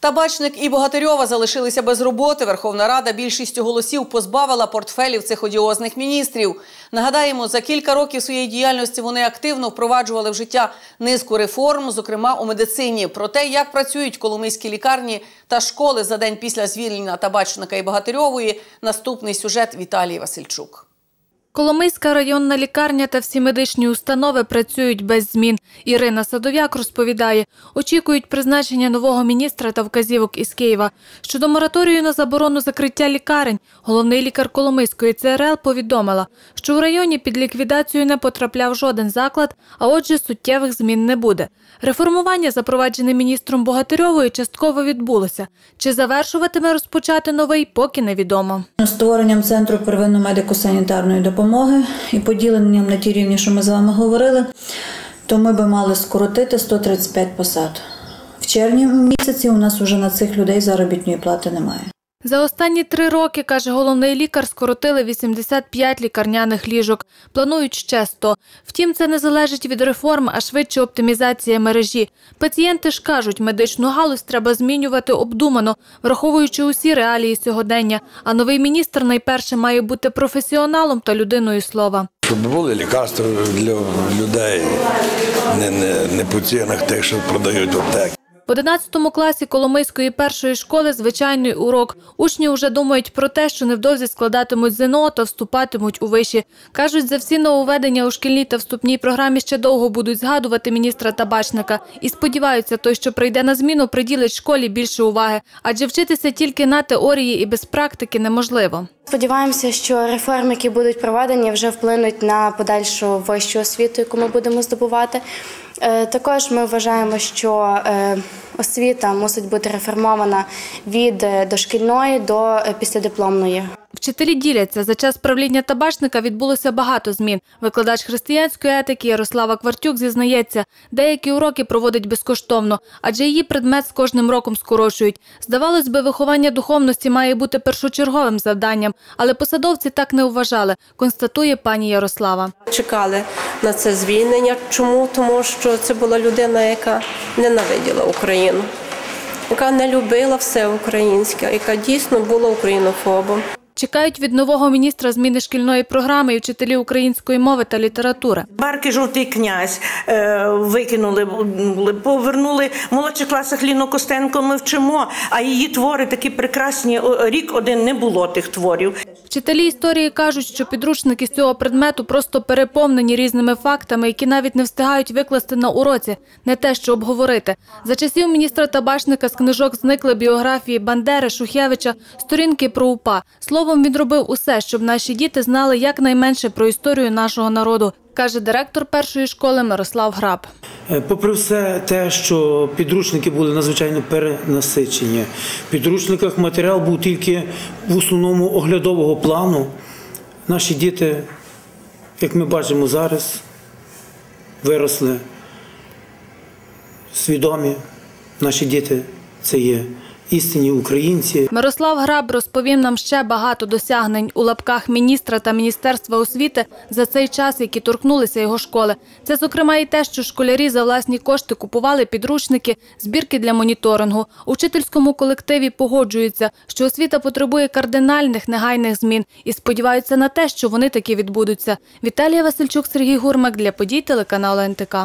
Табачник і Богатирьова залишилися без роботи. Верховна Рада більшістю голосів позбавила портфелів цих одіозних міністрів. Нагадаємо, за кілька років своєї діяльності вони активно впроваджували в життя низку реформ, зокрема у медицині. Про те, як працюють коломийські лікарні та школи за день після звільнення табачника і Богатирьової, наступний сюжет Віталії Васильчук. Коломийська районна лікарня та всі медичні установи працюють без змін. Ірина Садов'як розповідає, очікують призначення нового міністра та вказівок із Києва. Щодо мораторію на заборону закриття лікарень, головний лікар Коломийської ЦРЛ повідомила, що в районі під ліквідацію не потрапляв жоден заклад, а отже суттєвих змін не буде. Реформування, запроваджене міністром Богатирьовою, частково відбулося. Чи завершуватиме розпочати новий, поки невідомо. Створенням центру первинної медико-санітарної допомоги і поділенням на ті рівні, що ми з вами говорили, то ми би мали скоротити 135 посад. В червні місяці у нас вже на цих людей заробітної плати немає. За останні три роки, каже головний лікар, скоротили 85 лікарняних ліжок. Планують ще 100. Втім, це не залежить від реформ, а швидше оптимізація мережі. Пацієнти ж кажуть, медичну галузь треба змінювати обдумано, враховуючи усі реалії сьогодення. А новий міністр найперше має бути професіоналом та людиною слова. Щоб були лікарства для людей, не, не, не по цінах тих, що продають аптеки. В 11 класі Коломийської першої школи звичайний урок. Учні вже думають про те, що невдовзі складатимуть ЗНО та вступатимуть у виші. Кажуть, за всі нововведення у шкільній та вступній програмі ще довго будуть згадувати міністра табачника. І сподіваються, той, що прийде на зміну, приділить школі більше уваги. Адже вчитися тільки на теорії і без практики неможливо. Сподіваємося, що реформи, які будуть проведені, вже вплинуть на подальшу вищу освіту, яку ми будемо здобувати. Е, Також ми вважаємо, що е, освіта мусить бути реформована від е, дошкільної до післядипломної. Вчителі діляться. За час правління табачника відбулося багато змін. Викладач християнської етики Ярослава Квартюк зізнається, деякі уроки проводить безкоштовно, адже її предмет з кожним роком скорочують. Здавалось би, виховання духовності має бути першочерговим завданням, але посадовці так не вважали, констатує пані Ярослава. чекали на це звільнення. Чому? Тому що це була людина, яка ненавиділа Україну, яка не любила все українське, яка дійсно була українофобом. Чекають від нового міністра зміни шкільної програми і вчителі української мови та літератури. Барки жовтий князь е, викинули, повернули в молодших класах Ліну Костенко. Ми вчимо, а її твори такі прекрасні. Рік один не було тих творів. Вчителі історії кажуть, що підручники з цього предмету просто переповнені різними фактами, які навіть не встигають викласти на уроці, не те, що обговорити. За часів міністра табачника з книжок зникли біографії Бандери, Шухевича, сторінки про УПА. Словом, він робив усе, щоб наші діти знали якнайменше про історію нашого народу, каже директор першої школи Мирослав Граб. Е, Попри все те, що підручники були надзвичайно перенасичені, в підручниках матеріал був тільки в основному оглядового плану. Наші діти, як ми бачимо зараз, виросли свідомі. Наші діти це є істинні українці. Мирослав Граб розповів нам ще багато досягнень у лапках міністра та міністерства освіти за цей час, які торкнулися його школи. Це, зокрема, і те, що школярі за власні кошти купували підручники, збірки для моніторингу. У вчительському колективі погоджуються, що освіта потребує кардинальних негайних змін і сподіваються на те, що вони таки відбудуться. Віталія Васильчук, Сергій Гурмак для подій телеканалу НТК.